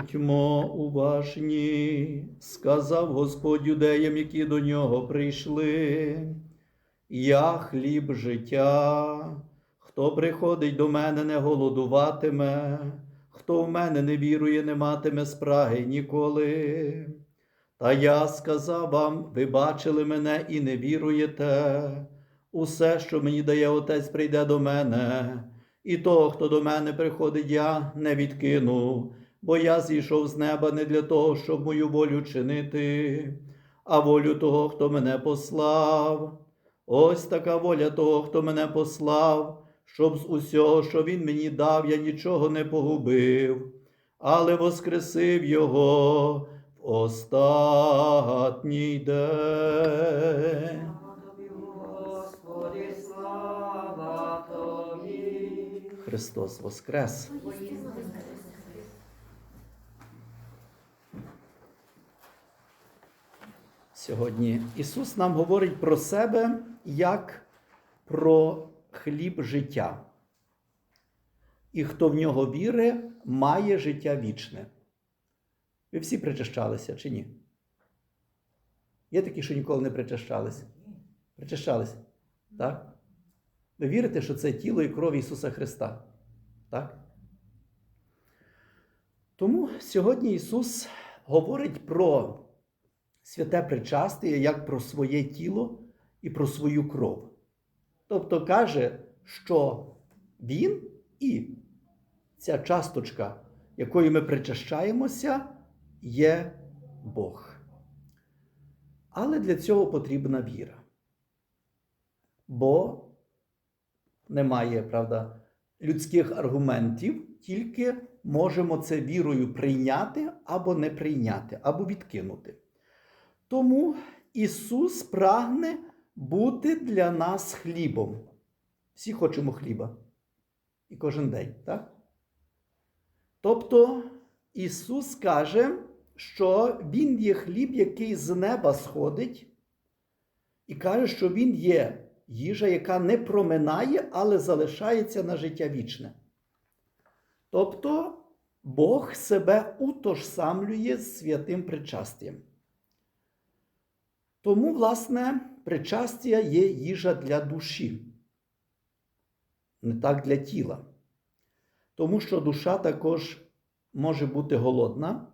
Будьмо уважні, сказав Господь юдеям, які до нього прийшли. Я хліб життя, хто приходить до мене, не голодуватиме, хто в мене не вірує, не матиме спраги ніколи. Та я сказав вам, ви бачили мене і не віруєте. Усе, що мені дає Отець, прийде до мене, і того, хто до мене приходить, я не відкину, бо я зійшов з неба не для того, щоб мою волю чинити, а волю того, хто мене послав. Ось така воля того, хто мене послав, щоб з усього, що він мені дав, я нічого не погубив, але воскресив його в остатній день. Тобі, Господи, слава Христос Воскрес! Сьогодні Ісус нам говорить про себе як про хліб життя. І хто в нього вірить, має життя вічне. Ви всі причащалися чи ні? Є такі, що ніколи не причащалися? Причащалися? Так? Ви вірите, що це тіло і кров Ісуса Христа? Так? Тому сьогодні Ісус говорить про святе причастя як про своє тіло і про свою кров. Тобто каже, що Він і ця часточка, якою ми причащаємося, є Бог. Але для цього потрібна віра. Бо немає, правда, людських аргументів, тільки можемо це вірою прийняти або не прийняти, або відкинути. Тому Ісус прагне бути для нас хлібом. Всі хочемо хліба. І кожен день, так? Тобто Ісус каже, що Він є хліб, який з неба сходить, і каже, що Він є їжа, яка не проминає, але залишається на життя вічне. Тобто Бог себе утожсамлює з святим причастям. Тому, власне, причастя є їжа для душі, не так для тіла. Тому що душа також може бути голодна.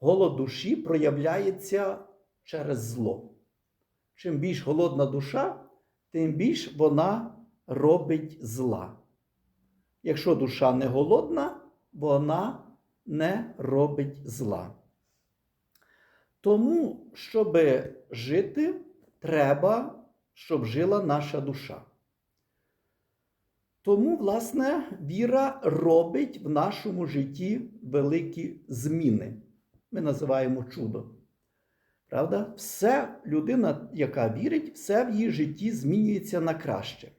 Голод душі проявляється через зло. Чим більш голодна душа, тим більш вона робить зла. Якщо душа не голодна, вона не робить зла. Тому, щоб жити, треба, щоб жила наша душа. Тому, власне, віра робить в нашому житті великі зміни. Ми називаємо чудо. Правда? Все людина, яка вірить, все в її житті змінюється на краще.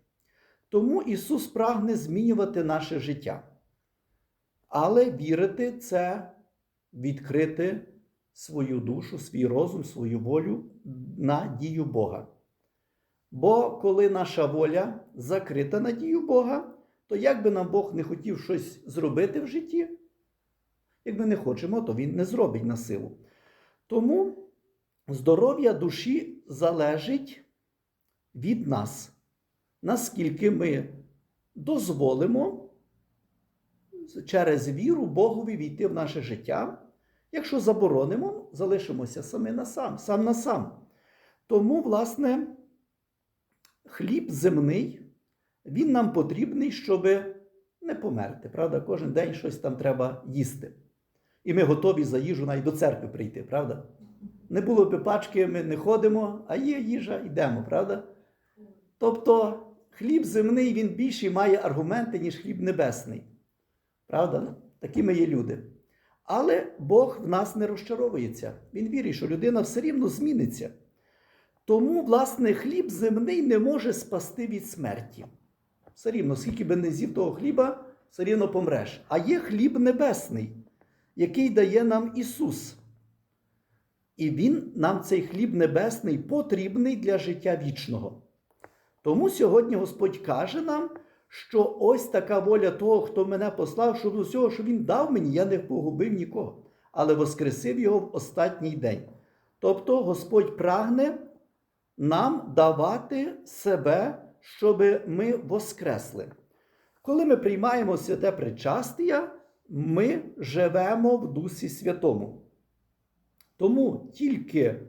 Тому Ісус прагне змінювати наше життя. Але вірити це відкрити свою душу, свій розум, свою волю на дію Бога. Бо коли наша воля закрита на дію Бога, то як би нам Бог не хотів щось зробити в житті, як ми не хочемо, то Він не зробить на силу. Тому здоров'я душі залежить від нас, наскільки ми дозволимо через віру Богові війти в наше життя. Якщо заборонимо, залишимося самі на сам, сам на сам. Тому, власне, хліб земний, він нам потрібний, щоб не померти. Правда, кожен день щось там треба їсти. І ми готові за їжу навіть до церкви прийти, правда? Не було б пачки, ми не ходимо, а є їжа, йдемо, правда? Тобто хліб земний він більше має аргументи, ніж хліб небесний. Правда? Такі ми є люди. Але Бог в нас не розчаровується. Він вірить, що людина все рівно зміниться. Тому, власне, хліб земний не може спасти від смерті. Все рівно, скільки би не з'їв того хліба, все рівно помреш. А є хліб небесний, який дає нам Ісус. І Він нам цей хліб небесний потрібний для життя вічного. Тому сьогодні Господь каже нам, що ось така воля того, хто мене послав, щоб з усього, що він дав мені, я не погубив нікого, але воскресив його в останній день. Тобто Господь прагне нам давати себе, щоб ми воскресли. Коли ми приймаємо святе причастя, ми живемо в Дусі Святому. Тому тільки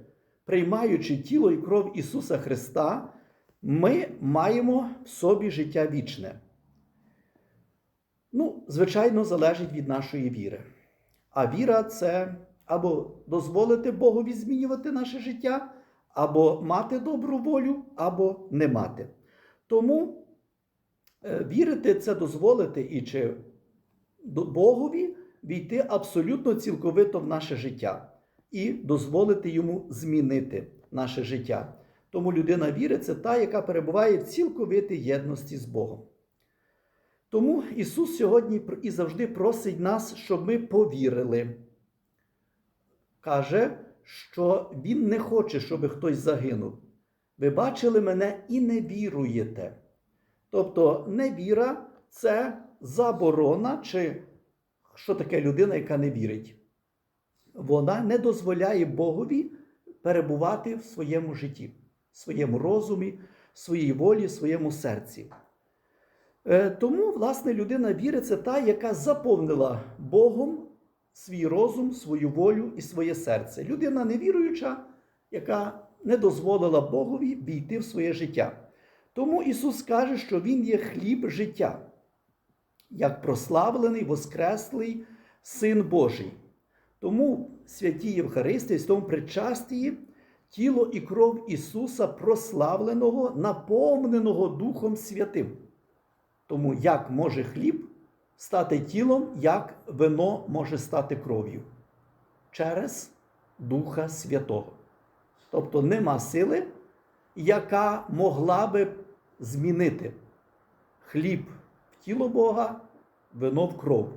приймаючи тіло і кров Ісуса Христа, ми маємо в собі життя вічне. Ну, звичайно, залежить від нашої віри. А віра це або дозволити Богові змінювати наше життя, або мати добру волю, або не мати. Тому е, вірити це дозволити і чи Богові війти абсолютно цілковито в наше життя і дозволити йому змінити наше життя. Тому людина віри це та, яка перебуває в цілковитій єдності з Богом. Тому Ісус сьогодні і завжди просить нас, щоб ми повірили. Каже, що Він не хоче, щоб хтось загинув. Ви бачили мене і не віруєте. Тобто невіра це заборона, чи що таке людина, яка не вірить. Вона не дозволяє Богові перебувати в своєму житті, своєму розумі, своїй волі, своєму серці. Е, Тому, власне, людина віри це та, яка заповнила Богом свій розум, свою волю і своє серце. Людина невіруюча, яка не дозволила Богові війти в своє життя. Тому Ісус каже, що Він є хліб життя, як прославлений, воскреслий Син Божий. Тому святі Євхаристії, в тому причастії, тіло і кров Ісуса прославленого, наповненого Духом Святим. Тому як може хліб стати тілом, як вино може стати кров'ю? Через Духа Святого. Тобто нема сили, яка могла би змінити хліб в тіло Бога, вино в кров.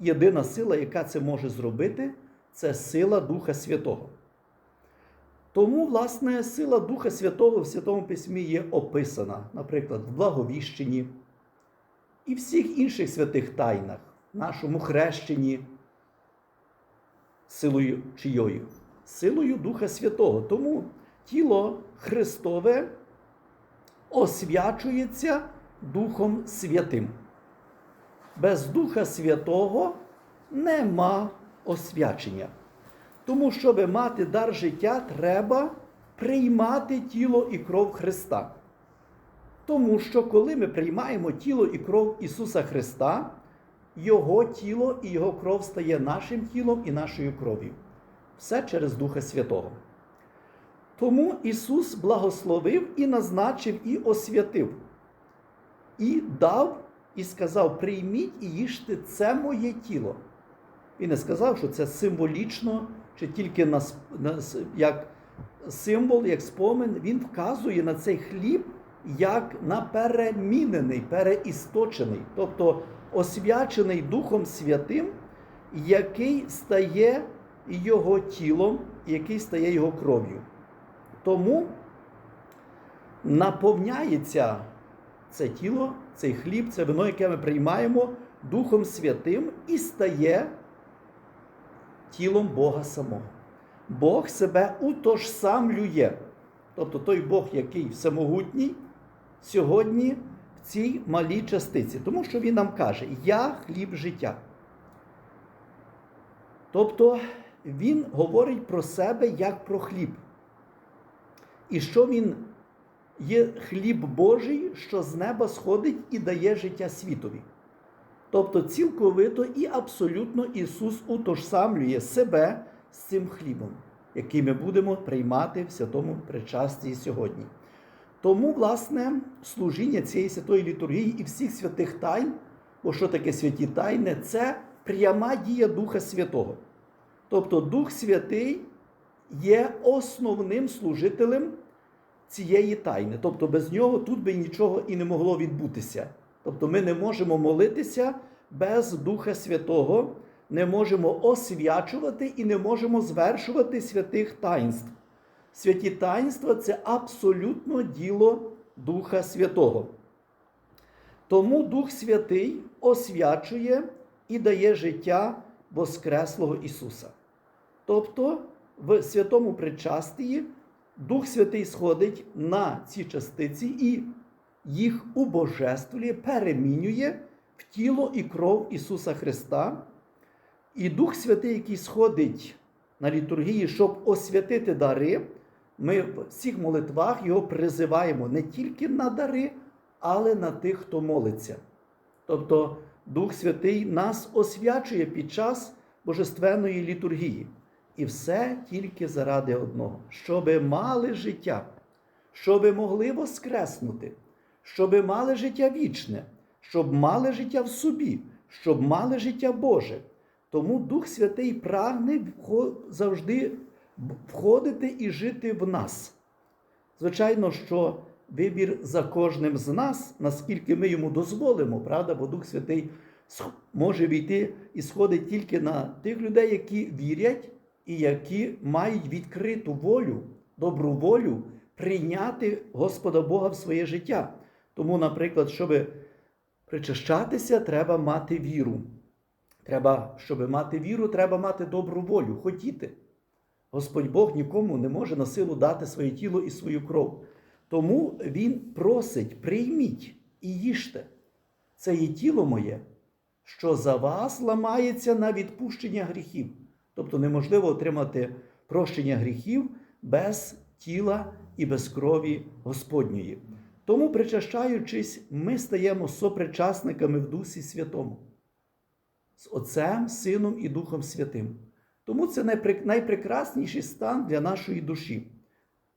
Єдина сила, яка це може зробити, це сила Духа Святого. Тому, власне, сила Духа Святого в Святому Письмі є описана, наприклад, в благовіщенні і всіх інших святих тайнах, нашому хрещенні, силою чийою? Силою Духа Святого. Тому тіло Христове освячується Духом Святим. Без Духа Святого нема освячення. Тому, щоб мати дар життя, треба приймати тіло і кров Христа. Тому що коли ми приймаємо тіло і кров Ісуса Христа, Його тіло і Його кров стає нашим тілом і нашою кров'ю. Все через Духа Святого. Тому Ісус благословив і назначив, і освятив, і дав, і сказав: прийміть і їжте це моє тіло. Він не сказав, що це символічно, чи тільки на, на як символ, як спомин. Він вказує на цей хліб як на перемінений, переісточений, тобто освячений Духом Святим, який стає його тілом, який стає його кров'ю. Тому наповняється це тіло, цей хліб, це вино, яке ми приймаємо Духом Святим і стає тілом Бога самого. Бог себе утожсамлює. Тобто той Бог, який всемогутній, сьогодні в цій малій частиці. Тому що Він нам каже: Я хліб життя. Тобто Він говорить про себе як про хліб. І що Він є хліб Божий, що з неба сходить і дає життя світові. Тобто цілковито і абсолютно Ісус утожсамлює себе з цим хлібом, який ми будемо приймати в святому причасті сьогодні. Тому, власне, служіння цієї святої літургії і всіх святих тайн, бо що таке святі тайни, це пряма дія Духа Святого. Тобто Дух Святий є основним служителем цієї тайни. Тобто без нього тут би нічого і не могло відбутися. Тобто ми не можемо молитися без Духа Святого, не можемо освячувати і не можемо звершувати святих таїнств. Святі таїнства це абсолютно діло Духа Святого. Тому Дух Святий освячує і дає життя Воскреслого Ісуса. Тобто в святому причастії Дух Святий сходить на ці частиці і їх убожествлює, перемінює в тіло і кров Ісуса Христа. І Дух Святий, який сходить на літургії, щоб освятити дари, ми в всіх молитвах його призиваємо не тільки на дари, але на тих, хто молиться. Тобто Дух Святий нас освячує під час божественної літургії. І все тільки заради одного, щоби мали життя, щоби могли воскреснути, щоби мали життя вічне, щоб мали життя в собі, щоб мали життя Боже. Тому Дух Святий прагне завжди входити і жити в нас. Звичайно, що вибір за кожним з нас, наскільки ми йому дозволимо, правда, бо Дух Святий може війти і сходить тільки на тих людей, які вірять і які мають відкриту волю, добру волю прийняти Господа Бога в своє життя. Тому, наприклад, щоб причащатися, треба мати віру. Треба, щоб мати віру, треба мати добру волю, хотіти. Господь Бог нікому не може на силу дати своє тіло і свою кров. Тому Він просить: прийміть і їжте. Це є тіло моє, що за вас ламається на відпущення гріхів. Тобто неможливо отримати прощення гріхів без тіла і без крові Господньої. Тому, причащаючись, ми стаємо сопричасниками в Дусі Святому з Отцем, Сином і Духом Святим. Тому це найпрекрасніший стан для нашої душі.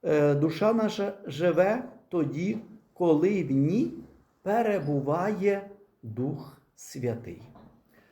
Е, Душа наша живе тоді, коли в ній перебуває Дух Святий.